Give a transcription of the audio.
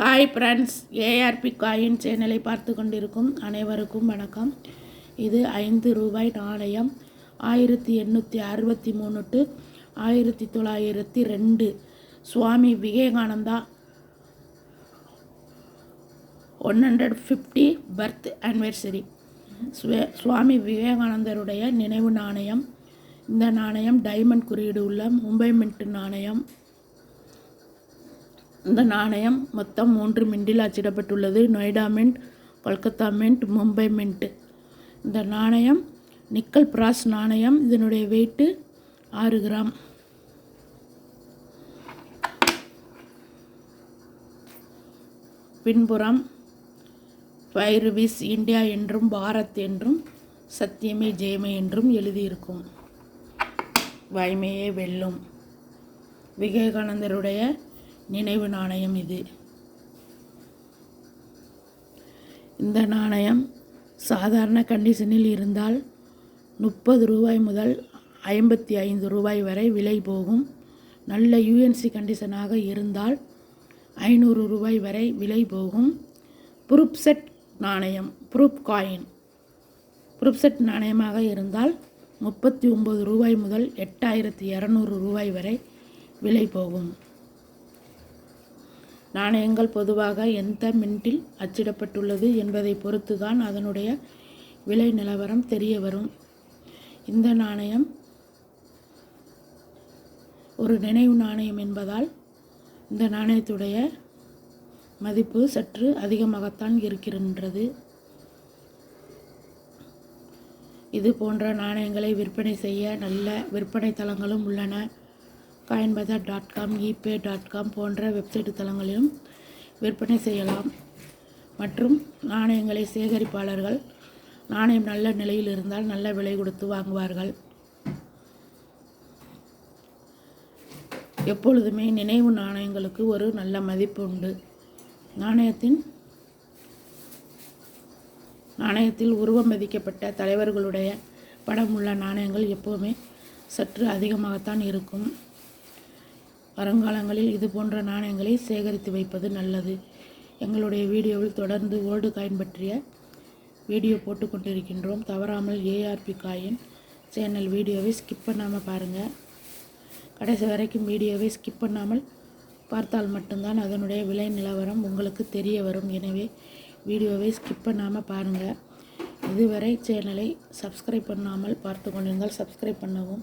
Hi friends ARP coin சேனலை பார்த்து கொண்டிருக்கும் அனைவருக்கும் வணக்கம். இது ஐந்து ரூபாய் நாணயம். ஆயிரத்தி எண்ணூற்றி அறுபத்தி மூணு டு ஆயிரத்தி தொள்ளாயிரத்தி ரெண்டு. Swami Vivekananda one hundred fifty birth anniversary Swami விவேகானந்தருடைய நினைவு நாணயம். இந்த நாணயம் டைமண்ட் குறியீடு உள்ள மும்பை மின்ட் நாணயம். இந்த நாணயம் மொத்தம் மூன்று மின்டில் அச்சிடப்பட்டுள்ளது. Noida mint Kolkata mint Mumbai mint. இந்த நாணயம் நிக்கல் பிராஸ் நாணயம். இதனுடைய வெயிட்டு ஆறு கிராம். பின்புறம் ஃபைர்விஸ் இந்தியா என்றும் பாரத் என்றும் சத்தியமே ஜெயமே என்றும் எழுதியிருக்கும். வாய்மையே வெல்லும். விவேகானந்தருடைய நினைவு நாணயம் இது. இந்த நாணயம் சாதாரண கண்டிஷனில் இருந்தால் முப்பது ரூபாய் முதல் ஐம்பத்தி ஐந்து ரூபாய் வரை விலை போகும். நல்ல யூஎன்சி கண்டிஷனாக இருந்தால் ஐநூறு ரூபாய் வரை விலை போகும். ப்ரூப் செட் நாணயம் ப்ரூப் காயின் ப்ரூப் செட் நாணயமாக இருந்தால் முப்பத்தி ஒம்பது ரூபாய் முதல் எட்டாயிரத்தி இரநூறு ரூபாய் வரை விலை போகும். நாணயங்கள் பொதுவாக எந்த மின்ட்டில் அச்சிடப்பட்டுள்ளது என்பதை பொறுத்துதான் அதனுடைய விலை நிலவரம் தெரிய வரும். இந்த நாணயம் ஒரு நினைவு நாணயம் என்பதால் இந்த நாணயத்துடைய மதிப்பு சற்று அதிகமாகத்தான் இருக்கின்றது. இது போன்ற நாணயங்களை விற்பனை செய்ய நல்ல விற்பனை தளங்களும் உள்ளன. Coin bazaar dot com eBay dot com போன்ற வெப்சைட் தளங்களிலும் விற்பனை செய்யலாம். மற்றும் நாணயங்களை சேகரிப்பாளர்கள் நாணயம் நல்ல நிலையில் இருந்தால் நல்ல விலை கொடுத்து வாங்குவார்கள். எப்பொழுதுமே நினைவு நாணயங்களுக்கு ஒரு நல்ல மதிப்பு உண்டு. நாணயத்தின் நாணயத்தில் உருவம் மதிக்கப்பட்ட தலைவர்களுடைய படம் உள்ள நாணயங்கள் எப்போவுமே சற்று அதிகமாகத்தான் இருக்கும். வருங்காலங்களில் இது போன்ற நாணயங்களை சேகரித்து வைப்பது நல்லது. எங்களுடைய வீடியோவில் தொடர்ந்து ஓல்டு காயின் பற்றிய வீடியோ போட்டுக்கொண்டிருக்கின்றோம் தவறாமல் ஏஆர்பி காயின் சேனல் வீடியோவை ஸ்கிப் பண்ணாமல் பாருங்கள் கடைசி வரைக்கும் வீடியோவை ஸ்கிப் பண்ணாமல் பார்த்தால் மட்டும்தான் அதனுடைய விலை நிலவரம் உங்களுக்கு தெரிய வரும். எனவே வீடியோவை ஸ்கிப் பண்ணாமல் பாருங்கள் இதுவரை சேனலை சப்ஸ்கிரைப் பண்ணாமல் பார்த்து கொண்டிருந்தால் சப்ஸ்கிரைப் பண்ணவும்.